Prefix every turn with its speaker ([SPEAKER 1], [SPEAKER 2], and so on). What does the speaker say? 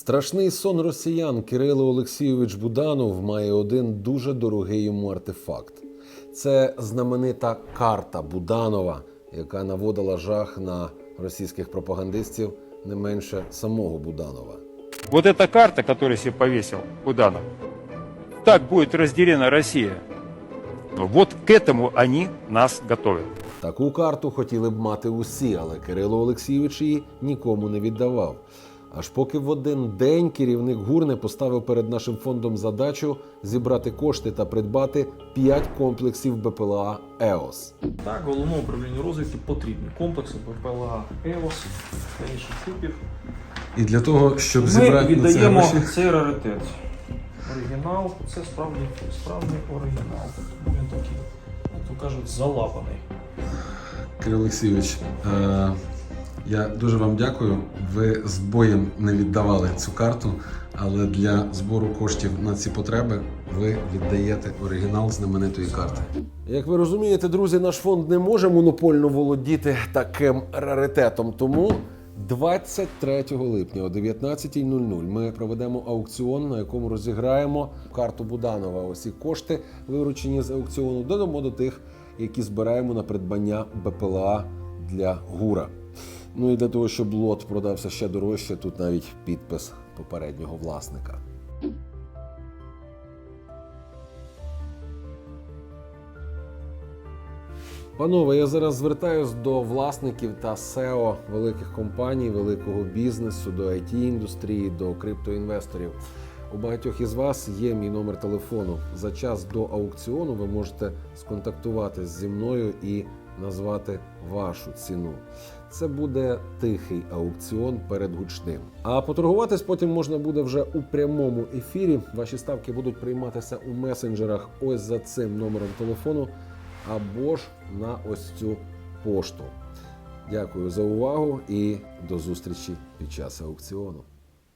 [SPEAKER 1] Страшний сон росіян Кирило Олексійович Буданов має один дуже дорогий йому артефакт. Це знаменита карта Буданова, яка наводила жах на російських пропагандистів не менше самого Буданова.
[SPEAKER 2] Вот эта карта, которую себе повесил Буданов, так будет разделена Россия. Вот к этому они нас готовят.
[SPEAKER 1] Таку карту хотіли б мати усі, але Кирило Олексійович її нікому не віддавав. Аж поки в один день керівник ГУР не поставив перед нашим фондом задачу зібрати кошти та придбати 5 комплексів БПЛА ЕОС.
[SPEAKER 3] Так, головному управлінню розвідки потрібні комплекси БПЛА ЕОС та інших типів.
[SPEAKER 1] І для того, щоб
[SPEAKER 3] Ми віддаємо цей раритет. Оригінал, це справді справжній оригінал. Він такий, як то кажуть, залапаний.
[SPEAKER 1] Кирило Олексійович, е, я дуже вам дякую. Ви з боєм не віддавали цю карту, але для збору коштів на ці потреби ви віддаєте оригінал знаменитої карти. Як ви розумієте, друзі, наш фонд не може монопольно володіти таким раритетом. Тому 23 липня о 19.00 ми проведемо аукціон, на якому розіграємо карту Буданова. Усі кошти, виручені з аукціону, додамо до тих, які збираємо на придбання БПЛА для ГУРа. Ну і для того, щоб лот продався ще дорожче, тут навіть підпис попереднього власника. Панове, я зараз звертаюсь до власників та SEO великих компаній, великого бізнесу, до it індустрії, до криптоінвесторів. У багатьох із вас є мій номер телефону. За час до аукціону ви можете сконтактуватись зі мною і назвати вашу ціну. Це буде тихий аукціон перед гучним. А поторгуватись потім можна буде вже у прямому ефірі. Ваші ставки будуть прийматися у месенджерах ось за цим номером телефону або ж на ось цю пошту. Дякую за увагу і до зустрічі під час аукціону.